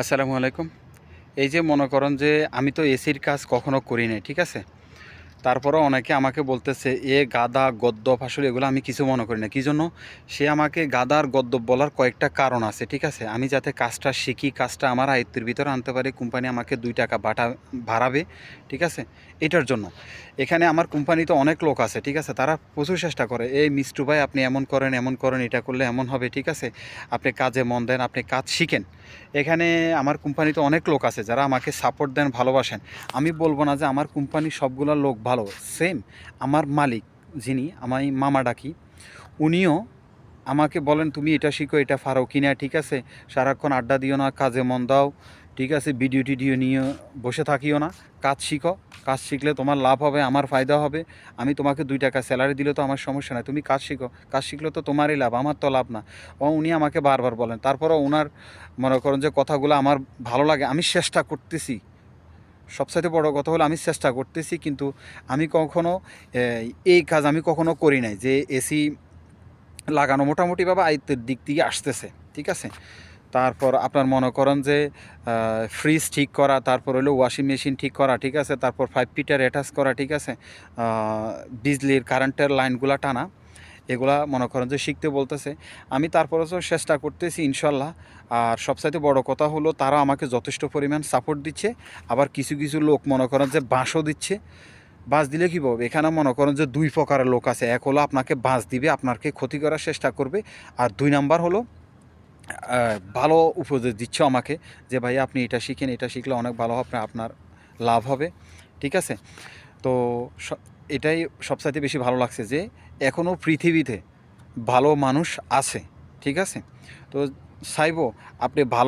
আসসালামু আলাইকুম। এই যে মনে করেন যে আমি তো এসির কাজ কখনো করি নাই, ঠিক আছে? তারপরে অনেকে আমাকে বলতেছে, এ গাদা গদ্যপ আসলে এগুলো আমি কিছু মনে করি না। কী জন্য? সে আমাকে গাদার গদ্যপ বলার কয়েকটা কারণ আছে, ঠিক আছে? আমি যাতে কাজটা শিখি, কাজটা আমার আয়ত্তের ভিতরে আনতে পারি, কোম্পানি আমাকে দুই টাকা বাটা, বাড়াবে, ঠিক আছে? এটার জন্য। এখানে আমার কোম্পানিতে অনেক লোক আছে, ঠিক আছে? তারা প্রচুর চেষ্টা করে, এই মিষ্টু ভাই, আপনি এমন করেন এমন করেন, এটা করলে এমন হবে, ঠিক আছে? আপনি কাজে মন দেন, আপনি কাজ শিখেন। এখানে আমার কোম্পানিতে অনেক লোক আছে, যারা আমাকে সাপোর্ট দেন, ভালোবাসেন। আমি বলব না যে আমার কোম্পানি সবগুলো লোক ভালো। সেম আমার মালিক যিনি আমায় মামা ডাকি, উনিও আমাকে বলেন, তুমি এটা শিখো, এটা পারো কিনা ঠিক আছে? সারাক্ষণ আড্ডা দিও না, কাজে মন দাও, ঠিক আছে? ভিডিও টিডিও নিয়ে বসে থাকিও না, কাজ শিখো। কাজ শিখলে তোমার লাভ হবে, আমার ফায়দা হবে। আমি তোমাকে দুই টাকা স্যালারি দিলে তো আমার সমস্যা নাই, তুমি কাজ শিখো। কাজ শিখলে তো তোমারই লাভ, আমার তো লাভ না। ও, উনি আমাকে বারবার বলেন। তারপরও ওনার মনে করেন যে কথাগুলো আমার ভালো লাগে, আমি চেষ্টা করতেছি। সবসাথে বড় কথা হলো আমি চেষ্টা করতেছি কিন্তু আমি কখনো এই, কাজ আমি কখনো করি নাই যে এসি লাগানো মোটামুটিভাবে আয়ত্তের দিক থেকে আসতেছে ঠিক আছে? তারপর আপনার মনে করেন যে ফ্রিজ ঠিক করা তারপর হলো ওয়াশিং মেশিন ঠিক করা ঠিক আছে? তারপর ফাইভ পিটার অ্যাটাচ করা ঠিক আছে? বিজলির কারেন্টের লাইনগুলা টানা। এগুলা মনে করেন যে শিখতে বলতেছে। আমি তারপরে তো চেষ্টা করতেছি ইনশাল্লাহ। আর সবচাইতে বড় কথা হলো তারা আমাকে যথেষ্ট পরিমাণ সাপোর্ট দিচ্ছে। আবার কিছু কিছু লোক মনে করেন যে বাঁশও দিচ্ছে। বাস দিলে কী পাবে এখানে মনে করেন যে দুই প্রকারের লোক আছে। এক হলো আপনাকে বাস দিবে, আপনাকে ক্ষতি করার চেষ্টা করবে। আর দুই নাম্বার হলো ভালো উপদেশ দিচ্ছে আমাকে যে, ভাই, আপনি এটা শিখেন, এটা শিখলে অনেক ভালো হবে, আপনার লাভ হবে। ঠিক আছে? তো এটাই সবচাইতে বেশি ভালো লাগছে যে এখনও পৃথিবীতে ভালো মানুষ আছে, ঠিক আছে? তো চাইব আপনি ভালো